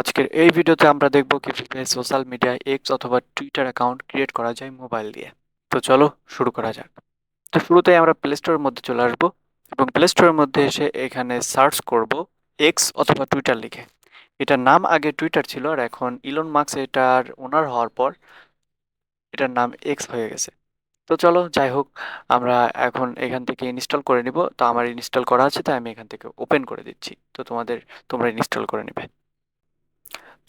আজকের এই ভিডিওতে আমরা দেখব কীভাবে সোশ্যাল মিডিয়ায় এক্স অথবা টুইটার অ্যাকাউন্ট ক্রিয়েট করা যায় মোবাইল দিয়ে। তো চলো শুরু করা যাক। তো শুরুতেই আমরা প্লে স্টোরের মধ্যে চলে আসব এবং প্লে স্টোরের মধ্যে এসে এখানে সার্চ করব এক্স অথবা টুইটার লিখে। এটার নাম আগে টুইটার ছিল আর এখন ইলন মার্কস এটার ওনার হওয়ার পর এটার নাম এক্স হয়ে গেছে। তো চলো যাই হোক, আমরা এখন এখান থেকে ইনস্টল করে নিব। তো আমার ইনস্টল করা আছে, তাই আমি এখান থেকে ওপেন করে দিচ্ছি। তো তোমাদের, তোমরা ইনস্টল করে নেবে।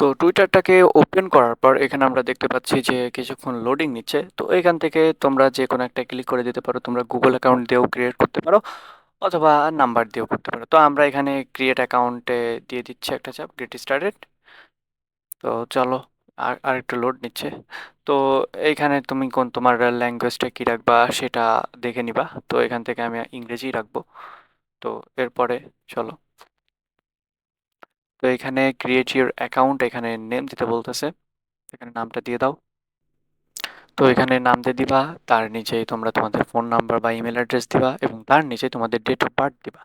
তো টুইটারটাকে ওপেন করার পর এখানে আমরা দেখতে পাচ্ছি যে কিছুক্ষণ লোডিং নিচ্ছে। তো এখান থেকে তোমরা যে কোনো একটা ক্লিক করে দিতে পারো, তোমরা গুগল অ্যাকাউন্ট দিয়েও ক্রিয়েট করতে পারো অথবা নাম্বার দিয়েও করতে পারো। তো আমরা এখানে ক্রিয়েট অ্যাকাউন্টে দিয়ে দিচ্ছি একটা চাপ গেট স্টার্টেড। তো চলো, আর একটু লোড নিচ্ছে। তো এইখানে তুমি কোন, তোমার ল্যাঙ্গুয়েজটা কী রাখবা সেটা দেখে নিবা। তো এখান থেকে আমি ইংরেজি রাখব। তো এরপরে চলো। তো এখানে ক্রিয়েট ইউর অ্যাকাউন্ট এখানে নেম দিতে বলতেছে। এখানে নামটা দিয়ে দাও। তো এখানে নাম দিয়ে দিবা তার নিচেই তোমরা তোমাদের ফোন নাম্বার বা ইমেল অ্যাড্রেস দিবা এবং তার নিচে তোমাদের ডেট অফ বার্থ দিবা।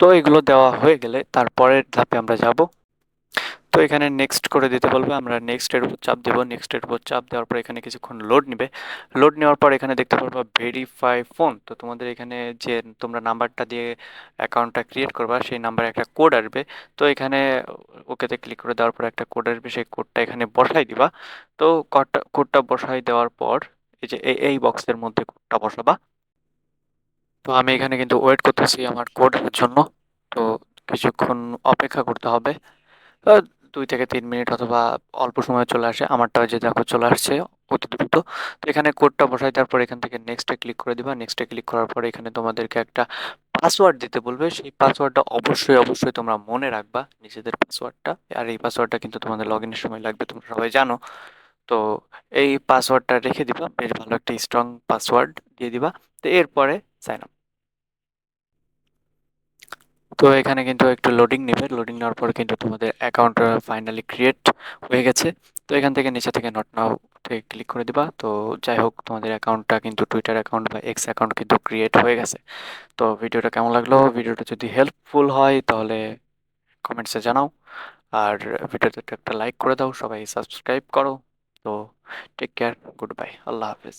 তো এগুলো দেওয়া হয়ে গেলে তারপরের ধাপে আমরা যাব। তো এখানে নেক্সট করে দিতে বলবে, আমরা নেক্সটের উপর চাপ দেবো নেক্সটের উপর চাপ দেওয়ার পর এখানে কিছুক্ষণ লোড নেবে। লোড নেওয়ার পর এখানে দেখতে পারবা ভেরিফাই ফোন তো তোমাদের এখানে যে তোমরা নাম্বারটা দিয়ে অ্যাকাউন্টটা ক্রিয়েট করবা, সেই নাম্বারে একটা কোড আসবে। তো এখানে ওকেতে ক্লিক করে দেওয়ার পর একটা কোড আসবে, সেই কোডটা এখানে বসাই দিবা। তো কোডটা কোডটা বসাই দেওয়ার পর এই যে এই বক্সের মধ্যে কোডটা বসাবা। তো আমি এখানে কিন্তু ওয়েট করতেছি আমার কোডের জন্য। তো কিছুক্ষণ অপেক্ষা করতে হবে। দুই থেকে তিন মিনিট অথবা অল্প সময়ে চলে আসে আমারটা যে দেখো চলে আসছে অতি দ্রুত তো এখানে কোডটা বসাই, তারপর এখান থেকে নেক্সটে ক্লিক করে দিবা। নেক্সটে ক্লিক করার পর এখানে তোমাদেরকে একটা পাসওয়ার্ড দিতে বলবে। সেই পাসওয়ার্ডটা অবশ্যই অবশ্যই তোমরা মনে রাখবা নিজেদের পাসওয়ার্ডটা আর এই পাসওয়ার্ডটা কিন্তু তোমাদের লগ ইনের সময় লাগবে, তোমরা সবাই জানো। তো এই পাসওয়ার্ডটা রেখে দিবা, বেশ ভালো একটা স্ট্রং পাসওয়ার্ড দিয়ে দিবা। তো এরপরে সাইন আপ তো এখানে কিন্তু একটু লোডিং নেবে। লোডিং নেওয়ার পর কিন্তু তোমাদের অ্যাকাউন্ট ফাইনালি ক্রিয়েট হয়ে গেছে। তো এখান থেকে নিচে থেকে নট নাও থেকে ক্লিক করে দিবা। তো যাই হোক, তোমাদের অ্যাকাউন্টটা কিন্তু টুইটার অ্যাকাউন্ট বা এক্স অ্যাকাউন্ট কিন্তু ক্রিয়েট হয়ে গেছে। তো ভিডিওটা কেমন লাগল? ভিডিওটা যদি হেল্পফুল হয়, তাহলে কমেন্টসে জানাও। আর ভিডিওতে একটা লাইক করে দাও। সবাই সাবস্ক্রাইব করো। তো টেক কেয়ার গুড বাই আল্লাহ হাফিজ।